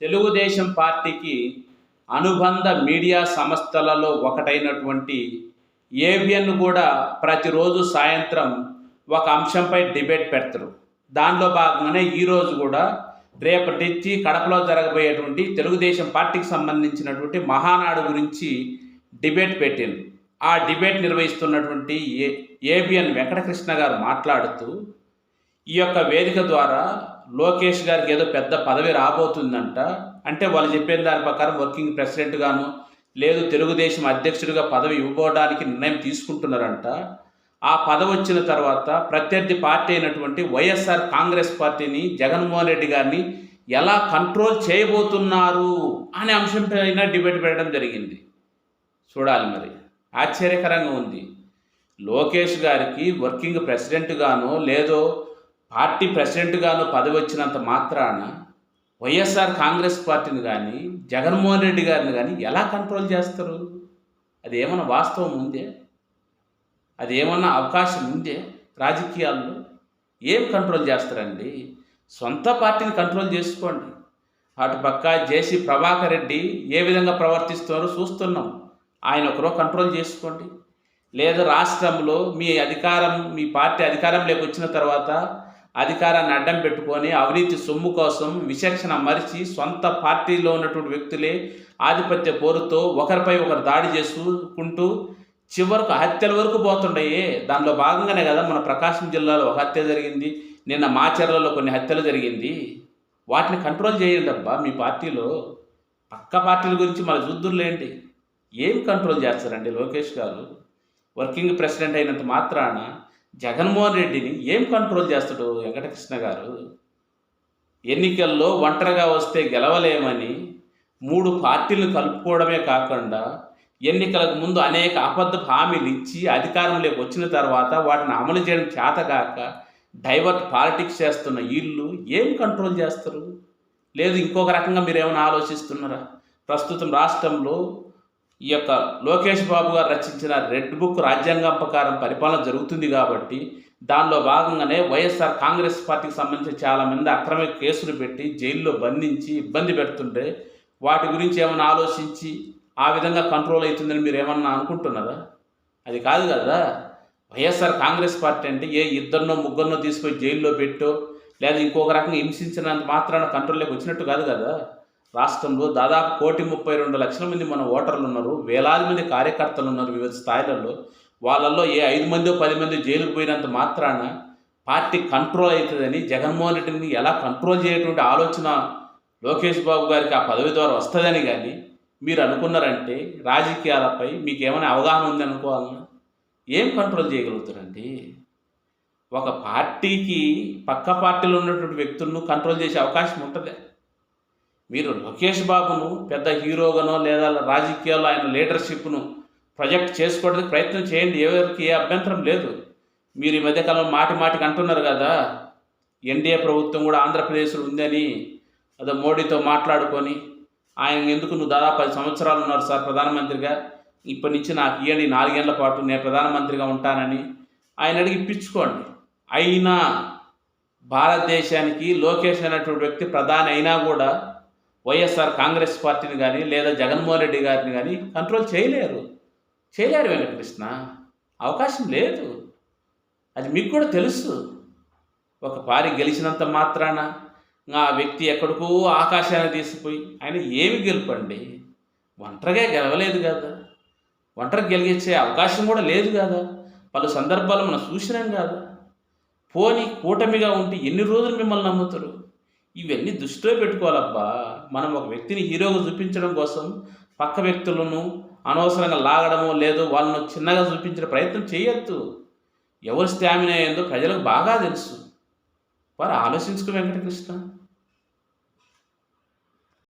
తెలుగుదేశం పార్టీకి అనుబంధ మీడియా సంస్థలలో ఒకటైనటువంటి ఏవిఎన్ కూడా ప్రతిరోజు సాయంత్రం ఒక అంశంపై డిబేట్ పెడతారు. దానిలో భాగంగానే ఈరోజు కూడా రేపటి నుంచి కడపలో జరగబోయేటువంటి తెలుగుదేశం పార్టీకి సంబంధించినటువంటి మహానాడు గురించి డిబేట్ పెట్టింది. ఆ డిబేట్ నిర్వహిస్తున్నటువంటి ఏ ఏబిఎన్ వెంకటకృష్ణ గారు మాట్లాడుతూ ఈ యొక్క వేదిక ద్వారా లోకేష్ గారికి ఏదో పెద్ద పదవి రాబోతుందంట. అంటే వాళ్ళు చెప్పిన దాని ప్రకారం వర్కింగ్ ప్రెసిడెంట్ గాను లేదు తెలుగుదేశం అధ్యక్షుడిగా పదవి ఇవ్వడానికి నిర్ణయం తీసుకుంటున్నారంట. ఆ పదవి వచ్చిన తర్వాత ప్రత్యర్థి పార్టీ అయినటువంటి వైఎస్ఆర్ కాంగ్రెస్ పార్టీని జగన్మోహన్ రెడ్డి గారిని ఎలా కంట్రోల్ చేయబోతున్నారు అనే అంశంపైన డిబేట్ పెట్టడం జరిగింది. చూడాలి మరి. ఆశ్చర్యకరంగా ఉంది. లోకేష్ గారికి వర్కింగ్ ప్రెసిడెంట్ గానో లేదో పార్టీ ప్రెసిడెంట్గాను పదవి వచ్చినంత మాత్రాన వైఎస్ఆర్ కాంగ్రెస్ పార్టీని కానీ జగన్మోహన్ రెడ్డి గారిని కానీ ఎలా కంట్రోల్ చేస్తారు? అది ఏమన్నా వాస్తవం ఉందే? అది ఏమన్నా అవకాశం ఉందే రాజకీయాల్లో? ఏం కంట్రోల్ చేస్తారండి? సొంత పార్టీని కంట్రోల్ చేసుకోండి. అటు పక్క జేసీ ప్రభాకర్ రెడ్డి ఏ విధంగా ప్రవర్తిస్తున్నారో చూస్తున్నాం. ఆయన ఒకరో కంట్రోల్ చేసుకోండి. లేదా రాష్ట్రంలో మీ అధికారం మీ పార్టీ అధికారంలోకి వచ్చిన తర్వాత అధికారాన్ని అడ్డం పెట్టుకొని అవినీతి సొమ్ము కోసం విచక్షణ మరిచి సొంత పార్టీలో ఉన్నటువంటి వ్యక్తులే ఆధిపత్య పోరుతో ఒకరిపై ఒకరు దాడి చేసుకుంటూ చివరకు హత్యల వరకు పోతుండయి. దానిలో భాగంగానే కదా మన ప్రకాశం జిల్లాలో ఒక హత్య జరిగింది. నిన్న మాచర్లలో కొన్ని హత్యలు జరిగింది. వాటిని కంట్రోల్ చేయండి అబ్బా. మీ పార్టీలో పక్క పార్టీల గురించి మన చూద్దురులేండి ఏం కంట్రోల్ చేస్తారండి లోకేష్ గారు? వర్కింగ్ ప్రెసిడెంట్ అయినంత మాత్రాన జగన్మోహన్ రెడ్డిని ఏం కంట్రోల్ చేస్తాడు వెంకటకృష్ణ గారు? ఎన్నికల్లో ఒంటరిగా వస్తే గెలవలేమని మూడు పార్టీలు కలుపుకోవడమే కాకుండా ఎన్నికలకు ముందు అనేక అబద్ధ హామీలు ఇచ్చి అధికారంలోకి వచ్చిన తర్వాత వాటిని అమలు చేయడం చేతగాక డైవర్ట్ పాలిటిక్స్ చేస్తున్న వీళ్ళు ఏం కంట్రోల్ చేస్తారు? లేదు ఇంకొక రకంగా మీరు ఏమైనా ఆలోచిస్తున్నారా? ప్రస్తుతం రాష్ట్రంలో ఈ యొక్క లోకేష్ బాబు గారు రచించిన రెడ్ బుక్ రాజ్యాంగం ప్రకారం పరిపాలన జరుగుతుంది కాబట్టి దానిలో భాగంగానే వైఎస్ఆర్ కాంగ్రెస్ పార్టీకి సంబంధించి చాలామంది అక్రమ కేసులు పెట్టి జైల్లో బంధించి ఇబ్బంది పెడుతుంటే వాటి గురించి ఏమైనా ఆలోచించి ఆ విధంగా కంట్రోల్ అవుతుందని మీరు ఏమన్నా అనుకుంటున్నారా? అది కాదు కదా. వైఎస్ఆర్ కాంగ్రెస్ పార్టీ అంటే ఏ ఇద్దరినో ముగ్గురినో తీసుకొని జైల్లో పెట్టో లేదా ఇంకొక రకంగా హింసించినంత మాత్రాన కంట్రోల్లోకి వచ్చినట్టు కాదు కదా. రాష్ట్రంలో దాదాపు కోటి ముప్పై రెండు లక్షల మంది మన ఓటర్లు ఉన్నారు. వేలాది మంది కార్యకర్తలు ఉన్నారు వివిధ స్థాయిలలో. వాళ్ళల్లో ఏ ఐదు మంది పది మంది జైలుకు పోయినంత మాత్రాన పార్టీ కంట్రోల్ అవుతుందని జగన్మోహన్ రెడ్డిని ఎలా కంట్రోల్ చేయటువంటి ఆలోచన లోకేష్ బాబు గారికి ఆ పదవి ద్వారా వస్తుందని కానీ మీరు అనుకున్నారంటే రాజకీయాలపై మీకు ఏమైనా అవగాహన ఉంది అనుకోవాలన్నా? ఏం కంట్రోల్ చేయగలుగుతారండి? ఒక పార్టీకి పక్క పార్టీలో ఉన్నటువంటి వ్యక్తులను కంట్రోల్ చేసే అవకాశం ఉంటుంది? మీరు లోకేష్ బాబును పెద్ద హీరోగానో లేదా రాజకీయాల్లో ఆయన లీడర్షిప్ను ప్రొజెక్ట్ చేసుకోవడానికి ప్రయత్నం చేయండి. ఎవరికి ఏ అభ్యంతరం లేదు. మీరు ఈ మధ్యకాలంలో మాటి మాటికి అంటున్నారు కదా ఎన్డీఏ ప్రభుత్వం కూడా ఆంధ్రప్రదేశ్లో ఉందని అదో మోడీతో మాట్లాడుకొని ఆయన ఎందుకు నువ్వు దాదాపు పది సంవత్సరాలు ఉన్నారు సార్ ప్రధానమంత్రిగా? ఇప్పటి నుంచి నాకు ఇవ్వండి నాలుగేళ్ళ పాటు నేను ప్రధానమంత్రిగా ఉంటానని ఆయన అడిగి ఇప్పించుకోండి. అయినా భారతదేశానికి లోకేష్ అనేటువంటి వ్యక్తి ప్రధాని అయినా కూడా వైఎస్ఆర్ కాంగ్రెస్ పార్టీని కానీ లేదా జగన్మోహన్ రెడ్డి గారిని కానీ కంట్రోల్ చేయలేరు. చేయలేరు వెంకటకృష్ణ. అవకాశం లేదు. అది మీకు కూడా తెలుసు. ఒక పారి గెలిచినంత మాత్రాన ఆ వ్యక్తి ఎక్కడికో ఆకాశాన్ని తీసిపోయి ఆయన ఏమి గెలుపండి? ఒంటరిగా గెలవలేదు కదా. ఒంటరి గెలిగించే అవకాశం కూడా లేదు కదా. పలు సందర్భాలు మనం చూసినాం కాదు. పోని కూటమిగా ఉంటే ఎన్ని రోజులు మిమ్మల్ని నమ్ముతారు? ఇవన్నీ దృష్టిలో పెట్టుకోవాలబ్బా. మనం ఒక వ్యక్తిని హీరోగా చూపించడం కోసం పక్క వ్యక్తులను అనవసరంగా లాగడమో లేదో వాళ్ళను చిన్నగా చూపించే ప్రయత్నం చేయొద్దు. ఎవరు స్టామినా ఏందో ప్రజలకు బాగా తెలుసు. వారు ఆలోచించుకో వెంకటకృష్ణ.